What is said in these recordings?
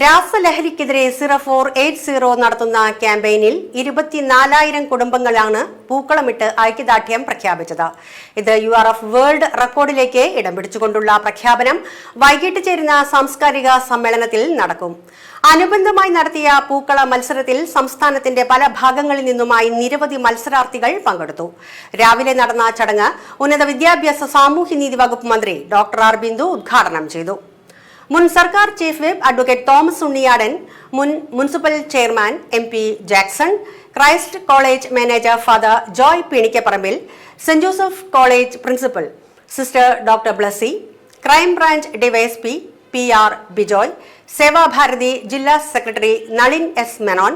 രാസലഹരിക്കെതിരെ zero four eight zero നടത്തുന്ന ക്യാമ്പയിനിൽ ഇരുപത്തിനാലായിരം കുടുംബങ്ങളാണ് പൂക്കളമിട്ട് ഐക്യദാർഢ്യം പ്രഖ്യാപിച്ചത്. ഇത് യു ആർ എഫ് വേൾഡ് റെക്കോർഡിലേക്ക് ഇടം പിടിച്ചുകൊണ്ടുള്ള പ്രഖ്യാപനം വൈകിട്ട് ചേരുന്ന സാംസ്കാരിക സമ്മേളനത്തിൽ നടക്കും. അനുബന്ധമായി നടത്തിയ പൂക്കള മത്സരത്തിൽ സംസ്ഥാനത്തിന്റെ പല ഭാഗങ്ങളിൽ നിന്നുമായി നിരവധി മത്സരാർത്ഥികൾ പങ്കെടുത്തു. രാവിലെ നടന്ന ചടങ്ങ് ഉന്നത വിദ്യാഭ്യാസ സാമൂഹ്യനീതി വകുപ്പ് മന്ത്രി ഡോക്ടർ ആർ ബിന്ദു ഉദ്ഘാടനം ചെയ്തു. മുൻ സർക്കാർ chief whip advocate Thomas Unniyadan മുൻ municipal chairman M P Jackson Christ college manager father Joy Peenikkaparambil saint Joseph college principal sister doctor Blessy crime branch DYSP P R Bijoy Sevabharathi ജില്ലാ secretary Nalin S Menon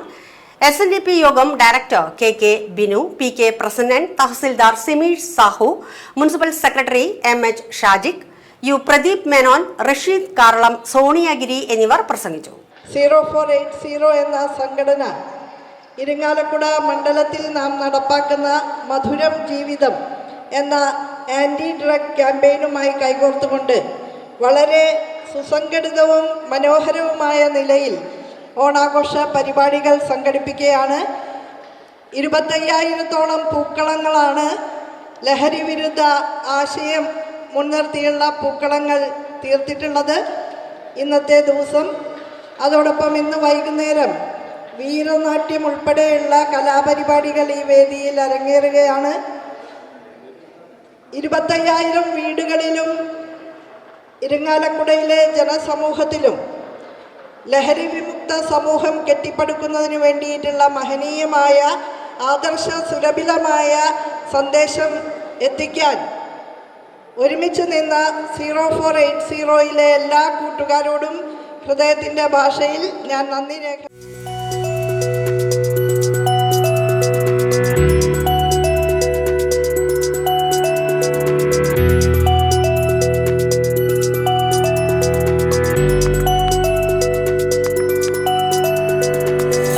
S N D P Yogam director K K Binu P K Prasannan tahsildar Simeesh Sahu municipal secretary M H Shajikh U Pradeep Menon Rasheed Karlam സോണിയഗിരി എന്നിവർ പ്രസംഗിച്ചു. Zero four eight zero എന്ന സംഘടന ഇരിങ്ങാലക്കുട മണ്ഡലത്തിൽ നാം നടപ്പാക്കുന്ന മധുരം ജീവിതം എന്ന ആന്റി ഡ്രഗ് ക്യാമ്പയിനുമായി കൈകോർത്തുകൊണ്ട് വളരെ സുസംഘടിതവും മനോഹരവുമായ നിലയിൽ ഓണാഘോഷ പരിപാടികൾ സംഘടിപ്പിക്കുകയാണ്. ഇരുപത്തയ്യായിരത്തോളം പൂക്കളങ്ങളാണ് ലഹരി വിരുദ്ധ ആശയം മുൻനിർത്തിയുള്ള പൂക്കളങ്ങൾ തീർത്തിട്ടുള്ളത് ഇന്നത്തെ ദിവസം. അതോടൊപ്പം ഇന്ന് വൈകുന്നേരം വീരനാട്യം ഉൾപ്പെടെയുള്ള കലാപരിപാടികൾ ഈ വേദിയിൽ അരങ്ങേറുകയാണ്. ഇരുപത്തയ്യായിരം വീടുകളിലും ഇരിങ്ങാലക്കുടയിലെ ജനസമൂഹത്തിലും ലഹരി വിമുക്ത സമൂഹം കെട്ടിപ്പടുക്കുന്നതിന് വേണ്ടിയിട്ടുള്ള മഹനീയമായ ആദർശ സുലഭിലമായ സന്ദേശം എത്തിക്കാൻ ഒരുമിച്ച് നിന്ന സീറോ ഫോർ എയ്റ്റ് സീറോയിലെ എല്ലാ കൂട്ടുകാരോടും ഹൃദയത്തിന്റെ ഭാഷയിൽ ഞാൻ നന്ദി രേഖ